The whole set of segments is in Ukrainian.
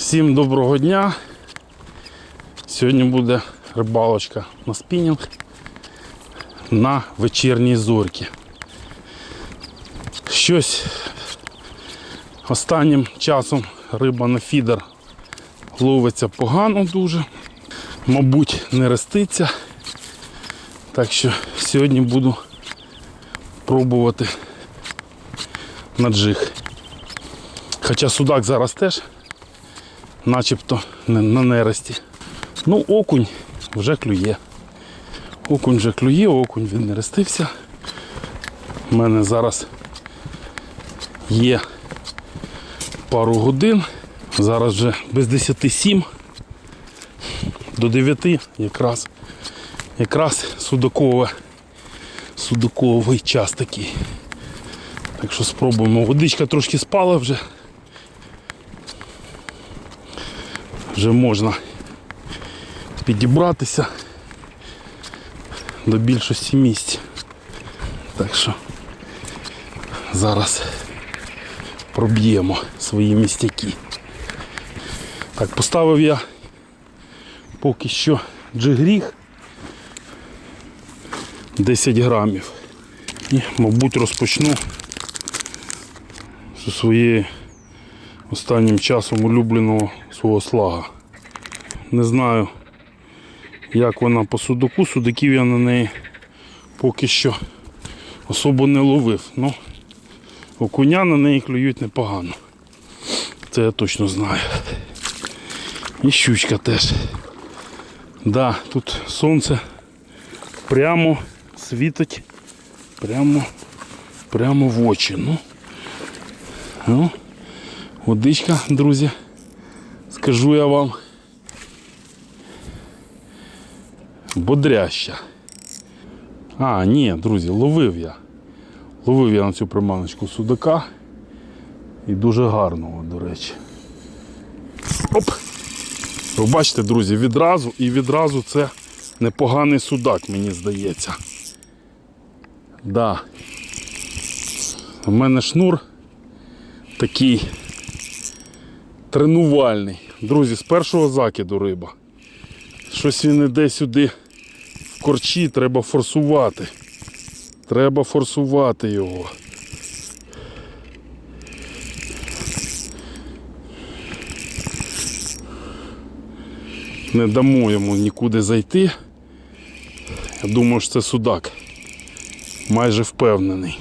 Всім доброго дня. Сьогодні буде рибалочка на спінінг на вечірній зорьки. Щось останнім часом риба на фідер ловиться погано дуже. Мабуть, не реститься. Так що сьогодні буду пробувати на джиг. Хоча судак зараз теж начебто на нересті. Ну, окунь вже клює. Окунь вже клює, окунь віднерестився. У мене зараз є пару годин. Зараз вже без 10 7 до 9 якраз. Якраз судакове, судаковий час такий. Так що спробуємо. Водичка трошки спала вже. Вже можна підібратися до більшості місць. Так що зараз проб'ємо свої містяки. Так, поставив я поки що джигріг 10 грамів. І, мабуть, розпочну зі своєї останнім часом улюбленого свого слага. Не знаю, як вона по судаку, судаків я на неї поки що особо не ловив. Ну, окуня на неї клюють непогано. Це я точно знаю. І щучка теж. Да, тут сонце прямо світить прямо, прямо в очі. Ну, ну, водичка, друзі, скажу я вам. Бодряща. А, ні, друзі, ловив я. Ловив я на цю приманочку судака. І дуже гарного, до речі. Оп! Ви бачите, друзі, відразу і відразу це непоганий судак, мені здається. Да. У мене шнур такий тренувальний. Друзі, з першого закиду риба. Щось він іде сюди в корчі, треба форсувати. Треба форсувати його. Не дамо йому нікуди зайти. Я думаю, що це судак. Майже впевнений.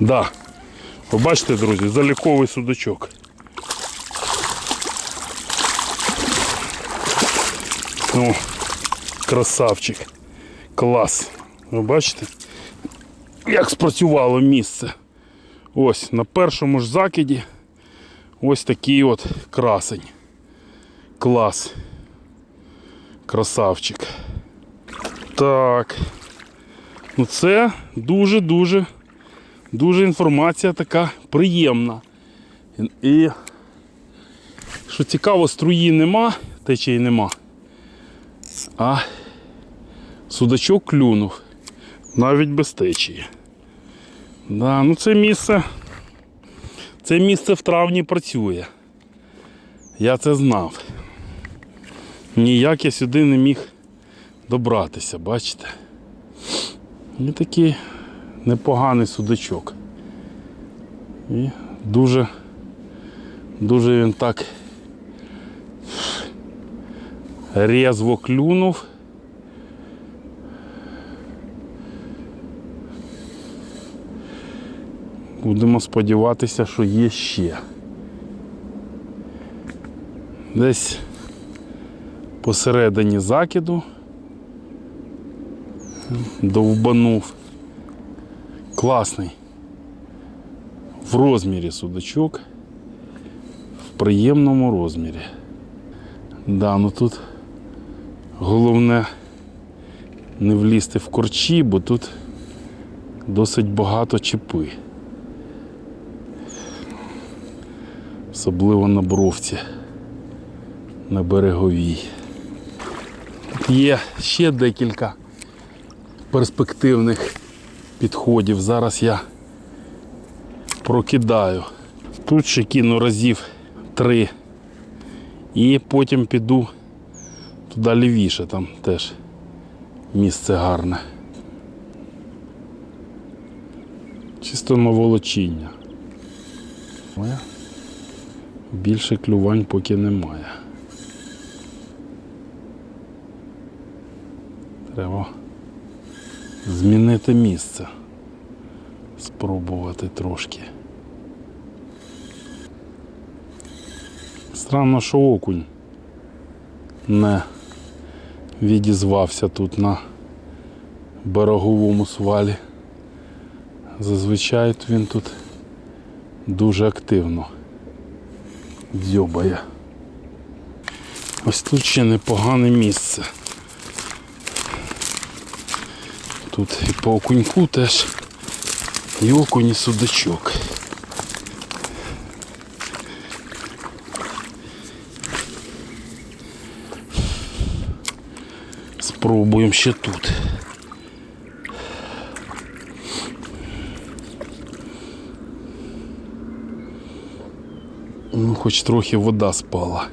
Да. Ви бачите, друзі, заліковий судачок. О, красавчик. Клас. Ви бачите? Як спрацювало місце. Ось на першому ж закиді ось такий от красень. Клас. Красавчик. Так. Ну це дуже-дуже дуже інформація така приємна. І що цікаво, струї нема, течії нема. А судачок клюнув. Навіть без течії. Да, ну це місце. Це місце в травні працює. Я це знав. Ніяк я сюди не міг добратися, бачите? І такий непоганий судачок. І дуже, дуже він так резво клюнув. Будемо сподіватися, що є ще. Десь посередині закиду довбанув. Класний. В розмірі судачок. В приємному розмірі. Да, ну тут головне не влізти в корчі, бо тут досить багато чіпи. Особливо на бровці, на береговій. Є ще декілька перспективних підходів. Зараз я прокидаю. Тут ще кину разів три. І потім піду туди лівіше, там теж місце гарне. Чисто на волочіння. Більше клювань поки немає. Треба змінити місце. Спробувати трошки. Странно, що окунь не відізвався тут на береговому свалі. Зазвичай він тут дуже активно дзьобає. Ось тут ще непогане місце. Тут і по окуньку теж і окунь, і судачок. Спробуємо ще тут. Ну, хоч трохи вода спала.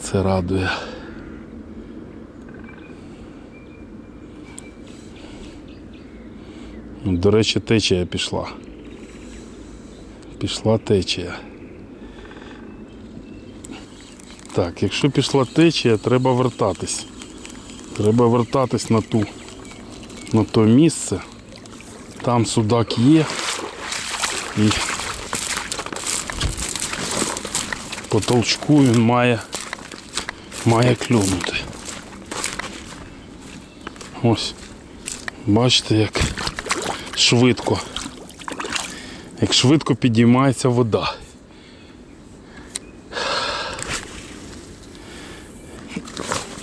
Це радує. Ну, До речі, течія пішла. Пішла течія. Так, якщо пішла течія, треба вертатись. Треба вертатись на ту, на то місце. Там судак є. І по толчку він має, має клюнути. Ось. Бачите, як швидко. Як швидко підіймається вода.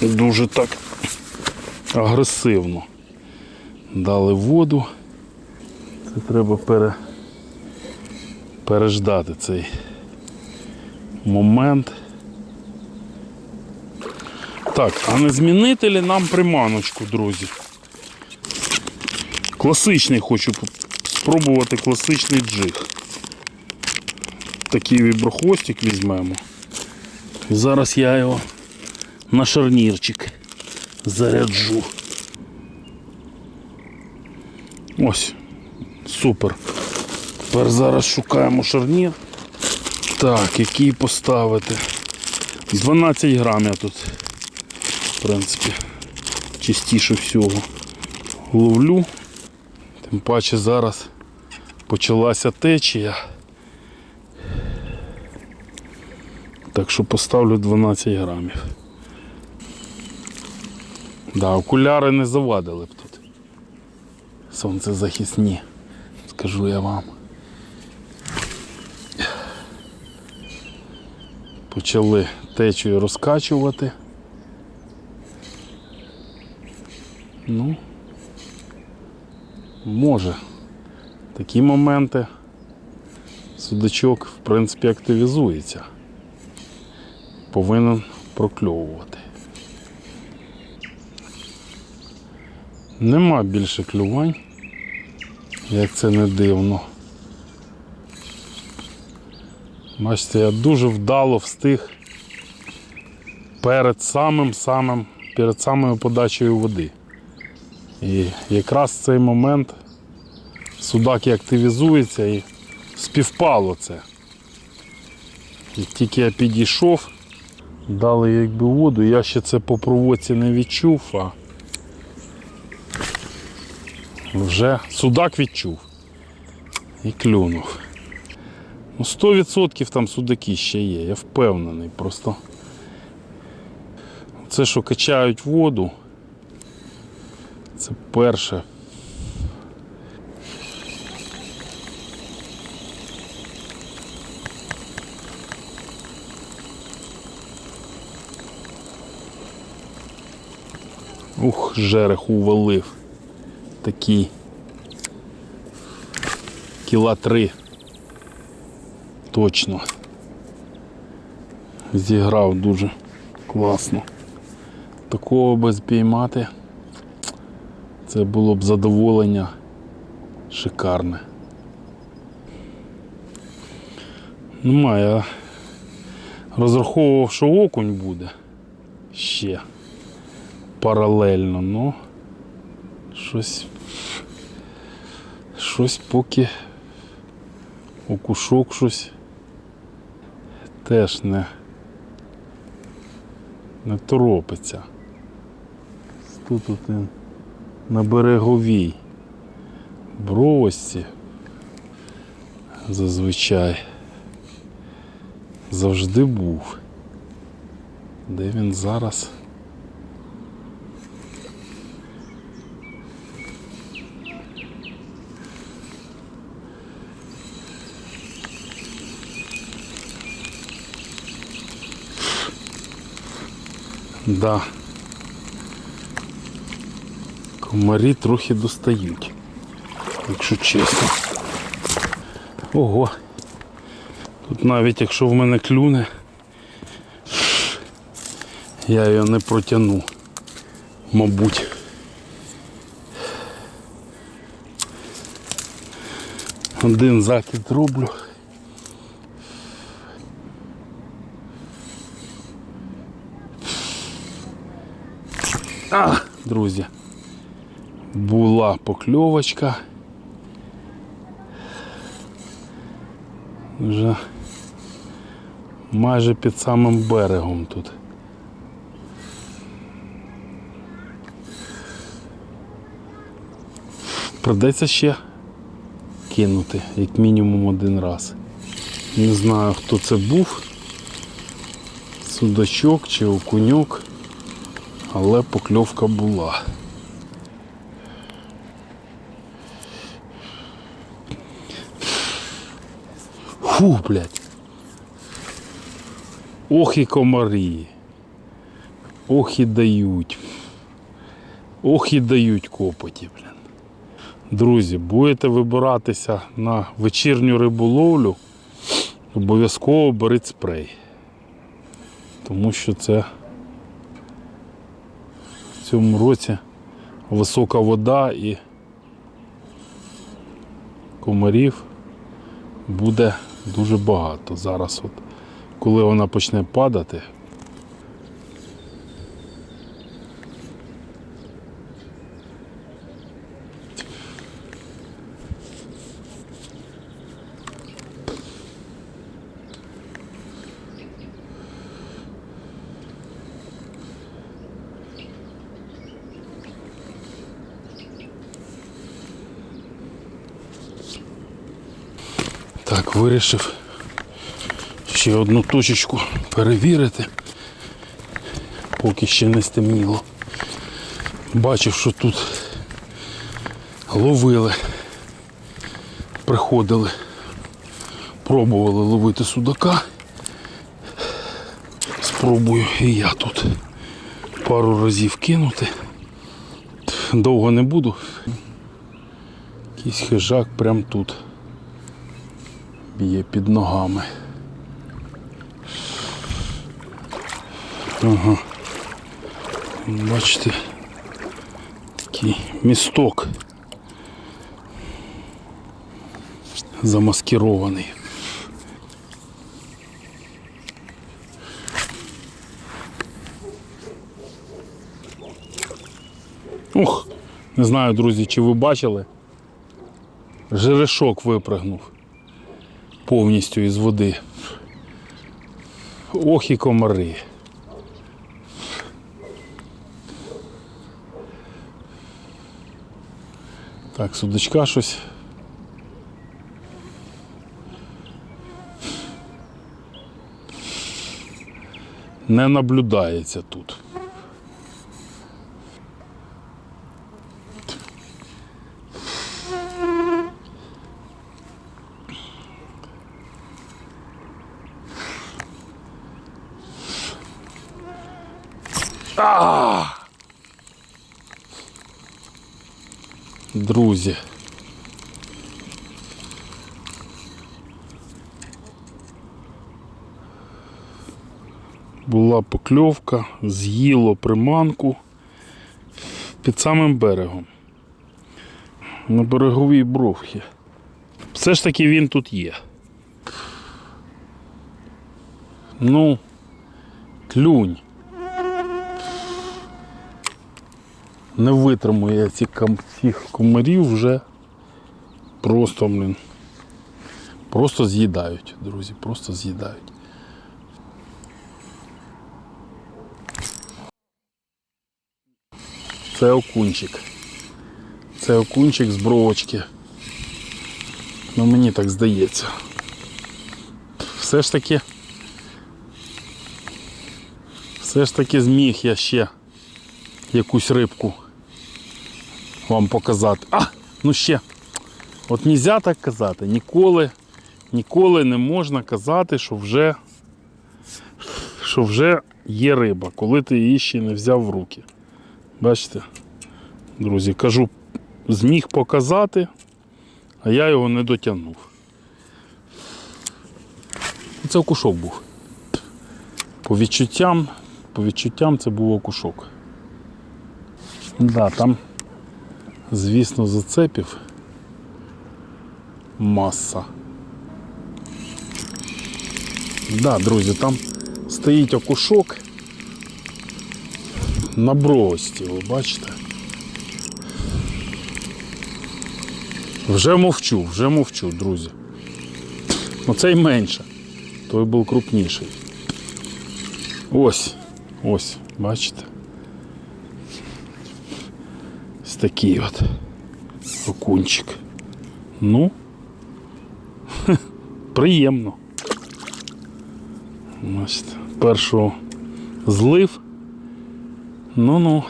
Дуже так агресивно. Дали воду. Це треба пере... переждати цей момент. Так, а не змінити ли нам приманочку, друзі? Класичний хочу спробувати класичний джиг. Такий віброхвостик візьмемо. І зараз я його на шарнірчик заряджу. Ось, супер. Тепер зараз шукаємо шарнір. Так, який поставити. 12 грам я тут, в принципі, частіше всього ловлю. Тим паче зараз почалася течія. Так що поставлю 12 грамів. Да, окуляри не завадили б тут. Сонцезахисні, скажу я вам. Почали течію розкачувати. Ну, може. Такі моменти судачок, в принципі, активізується. Повинен прокльовувати. Нема більше клювань, як це не дивно. Бачите, я дуже вдало встиг перед самим самим, перед самою подачею води. І якраз в цей момент судак і активізується і співпало це. І тільки я підійшов, дали якби воду, я ще це по проводці не відчув, а вже судак відчув і клюнув. Ну, 100% там судаки ще є, я впевнений. Просто це, що качають воду, це перше. Ух, жерех увалив. Такий. Кіла три. Точно. Зіграв дуже класно. Такого би спіймати. Це було б задоволення шикарне. Немає. Я розраховував, що окунь буде ще паралельно, ну щось. Щось поки окушок щось теж не, не торопиться. Тут він на береговій бровості зазвичай завжди був. Де він зараз? Да. Комарі трохи достають, якщо чесно. Ого. Тут навіть якщо в мене клюне, я його не протягну, мабуть. Один закид роблю. А, друзі, була покльовочка. Вже майже під самим берегом тут. Придеться ще кинути, як мінімум один раз. Не знаю, хто це був. Судачок чи окуньок, але покльовка була. Фу, блядь. Ох і комарі. Ох і дають. Ох і дають копоті, блін. Друзі, будете вибиратися на вечірню риболовлю, обов'язково беріть спрей. Тому що це в цьому році висока вода і комарів буде дуже багато. Зараз, от, коли вона почне падати. Так, вирішив ще одну точечку перевірити, поки ще не стемніло. Бачив, що тут ловили, приходили, пробували ловити судака. Спробую і я тут пару разів кинути. Довго не буду. Якийсь хижак прямо тут б'є під ногами. Ага. Бачите, такий місток замаскирований. Ух, не знаю, друзі, чи ви бачили. Жерешок випрыгнув повністю із води. Ох і комари. Так, судочка щось. Не наблюдається тут. А! Друзі. Була покльовка, з'їло приманку під самим берегом. На береговій бровці. Все ж таки він тут є. Ну, клюнь. Не кам- цих комарів вже просто, блін. Просто з'їдають, друзі, просто з'їдають. Це окунчик. Це окунчик з бровочки. Ну мені так здається. Все ж таки. Все ж таки зміг я ще якусь рибку вам показати. А! Ну ще. От нельзя так казати. Ніколи, ніколи не можна казати, що вже, що вже є риба, коли ти її ще не взяв в руки. Бачите? Друзі, кажу, зміг показати, а я його не дотягнув. Це окушок був. По відчуттям, по відчуттям це був окушок. Да, там, звісно, зацепів маса. Да, друзі, там стоїть окушок на брості, ви бачите? Вже мовчу, вже мовчу, друзі. Оцей менше, той був крупніший. Ось, ось, бачите? Ось такий от окунчик. Ну, приємно. Бачите, першого злив. Ну-ну.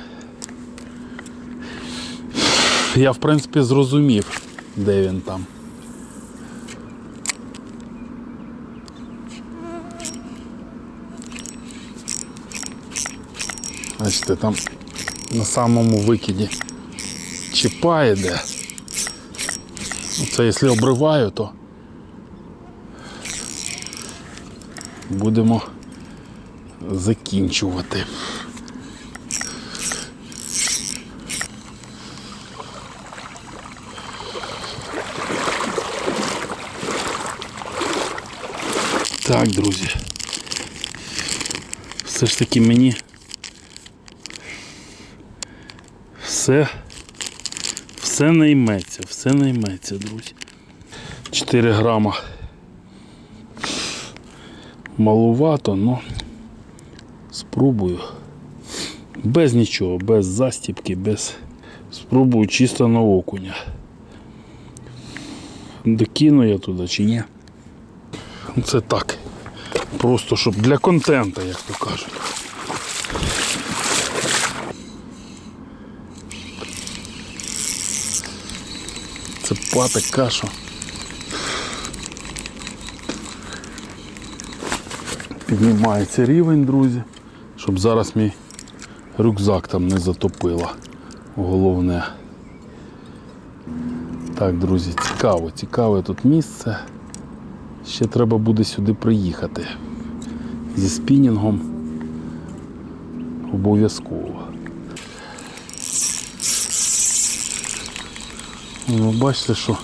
Я, в принципі, зрозумів, де він там. Бачите, там на самому викиді чіпає де. Це якщо обриваю, то будемо закінчувати. Так, друзі. Все ж таки мені все, все не йметься, все не йметься, друзі. 4 грама. Малувато, но спробую. Без нічого, без застіпки, без. Спробую чисто на окуня. Докину я туди чи ні? Ну, Це так. Просто щоб для контента, як то кажуть. Це пата каша. Піднімається рівень, друзі, щоб зараз мій рюкзак там не затопило. Головне. Так, друзі, цікаво, цікаве тут місце. Ще треба буде сюди приїхати. Зі спінінгом обов'язково. Ну, бачите, що,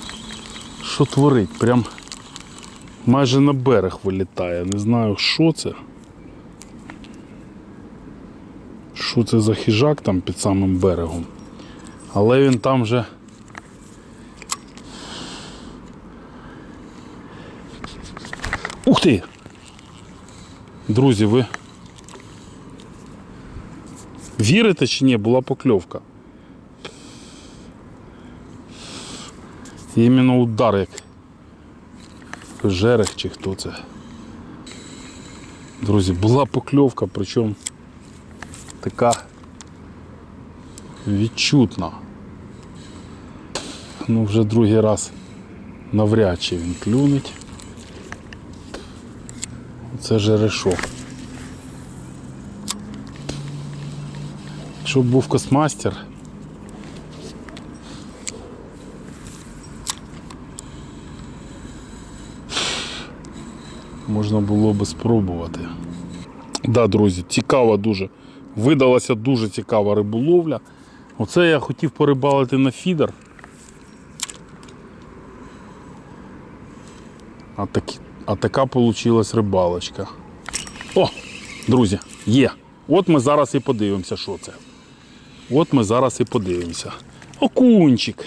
що творить. Прям майже на берег вилітає. Не знаю, що це. Що це за хижак там під самим берегом. Але він там вже Ух ти! Друзі, ви вірите чи ні, була покльовка. Іменно удар як жерех чи хто це. Друзі, була покльовка, причому така відчутна. Ну вже другий раз навряд чи він клюнеть. Це жерешо. Якщо б був космастер, можна було би спробувати. Да, друзі, цікава дуже. Видалася дуже цікава риболовля. Оце я хотів порибалити на фідер. А, такі, а така вийшла рибалочка. О, друзі, є. От ми зараз і подивимося, що це. От ми зараз і подивимося. Окунчик.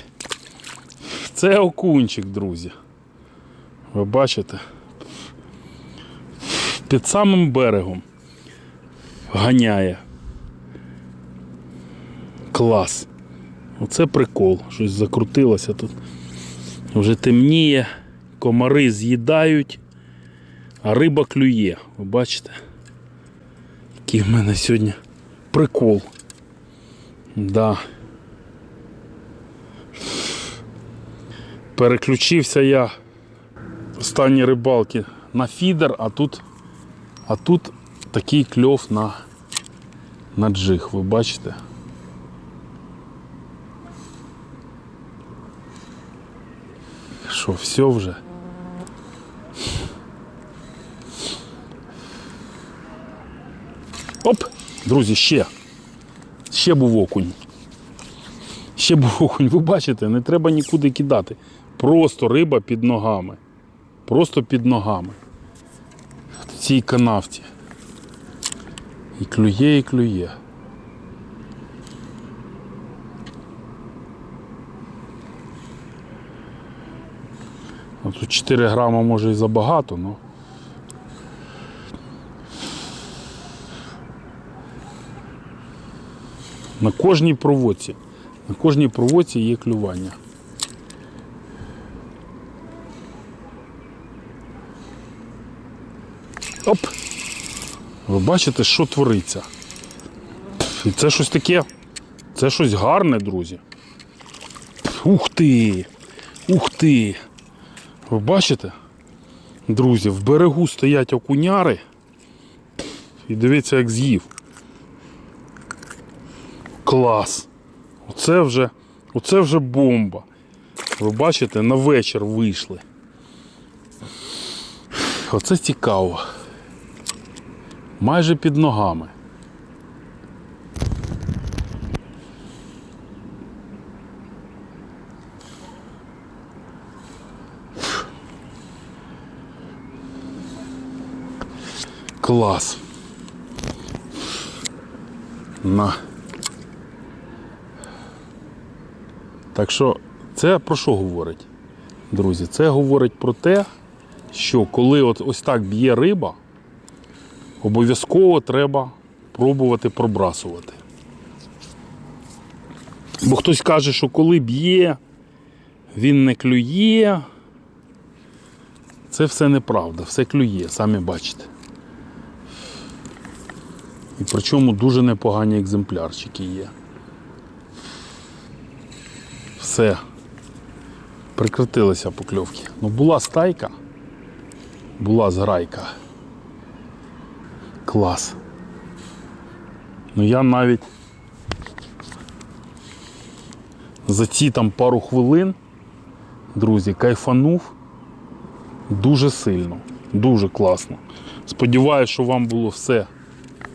Це окунчик, друзі. Ви бачите? Під самим берегом ганяє. Клас. Оце прикол. Щось закрутилося тут. Вже темніє, комари з'їдають, а риба клює. Ви бачите? Який в мене сьогодні прикол. Да. Переключився я останні рибалки на фідер, а тут, а тут такий кльов на, на джиг, ви бачите? Що, все вже? Оп! Друзі, ще. Ще був окунь. Ще був окунь. Ви бачите, не треба нікуди кидати. Просто риба під ногами. Просто під ногами. В цій канавці. І клює, і клює. Тут 4 грама може і забагато, але. На кожній проводці. На кожній проводці є клювання. Оп! Ви бачите, що твориться? І це щось таке. Це щось гарне, друзі. Ух ти! Ух ти! Ви бачите? Друзі, в берегу стоять окуняри. І дивіться, як з'їв. Клас. Оце вже, оце вже бомба. Ви бачите, на вечір вийшли. Оце цікаво. Майже під ногами. Клас. На. Так що це про що говорить? Друзі, це говорить про те, що коли от ось так б'є риба, обов'язково треба пробувати пробрасувати. Бо хтось каже, що коли б'є, він не клює. Це все неправда, все клює, самі бачите. І причому дуже непогані екземплярчики є. Все. Прекратилися покльовки. Ну була стайка, була зграйка. Клас. Ну я навіть за ці там пару хвилин, друзі, кайфанув дуже сильно, дуже класно. Сподіваюсь, що вам було все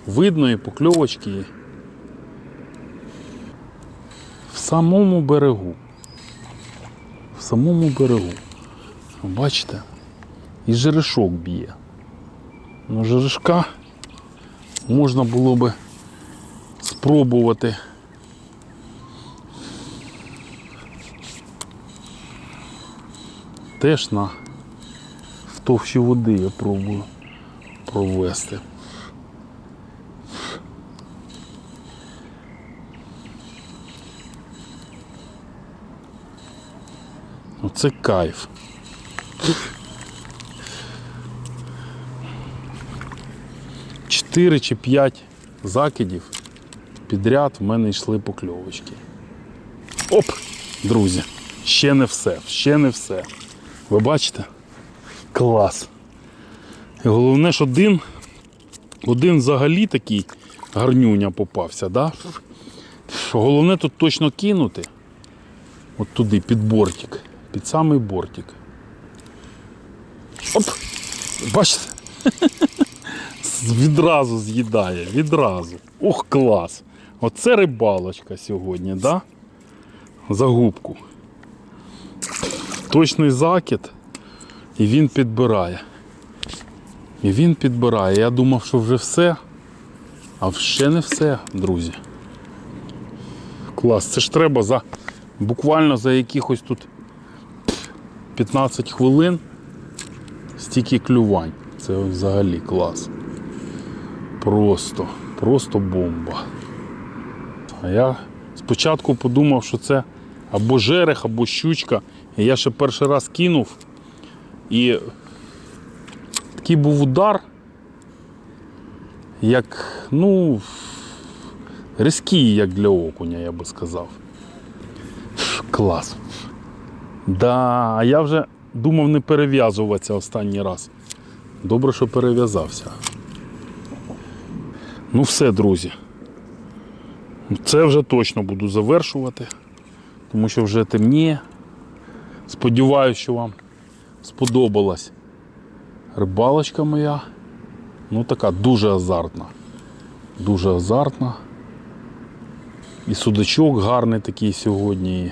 видно і покльовочки. В самому берегу. Самому берегу. Бачите? І жерешок б'є. Ну, жерешка можна було би спробувати. Теж на в води я пробую провести. Оце кайф. Чотири чи п'ять закидів підряд в мене йшли покльовочки. Оп! Друзі, ще не все, ще не все. Ви бачите? Клас. І головне, що один, один взагалі такий гарнюня попався, да? Головне тут точно кинути. От туди, під бортик. Під самий бортик. Оп! Бачите? Відразу з'їдає, відразу. Ох, клас! Оце рибалочка сьогодні, да? За губку. Точний закид і він підбирає. І він підбирає. Я думав, що вже все. А ще не все, друзі. Клас, це ж треба за буквально за якихось тут 15 хвилин стільки клювань. Це взагалі клас. Просто, просто бомба. А я спочатку подумав, що це або жерех, або щучка. І я ще перший раз кинув. І такий був удар, як, ну, різкий, як для окуня, я би сказав. Клас. Да, а я вже думав не перев'язуватися останній раз. Добре, що перев'язався. Ну все, друзі. Це вже точно буду завершувати, тому що вже темніє. Сподіваюся, що вам сподобалась рибалочка моя. Ну така дуже азартна. Дуже азартна. І судачок гарний такий сьогодні.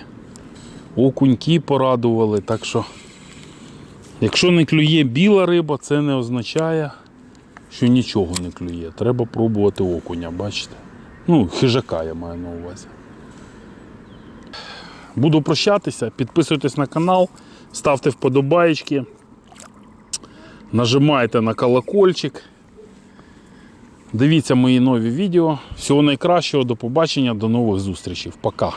Окуньки порадували. Так що, якщо не клює біла риба, це не означає, що нічого не клює. Треба пробувати окуня, бачите? Ну, хижака я маю на увазі. Буду прощатися, підписуйтесь на канал, ставте вподобаєчки, нажимайте на колокольчик. Дивіться мої нові відео. Всього найкращого, до побачення, до нових зустрічей. Пока.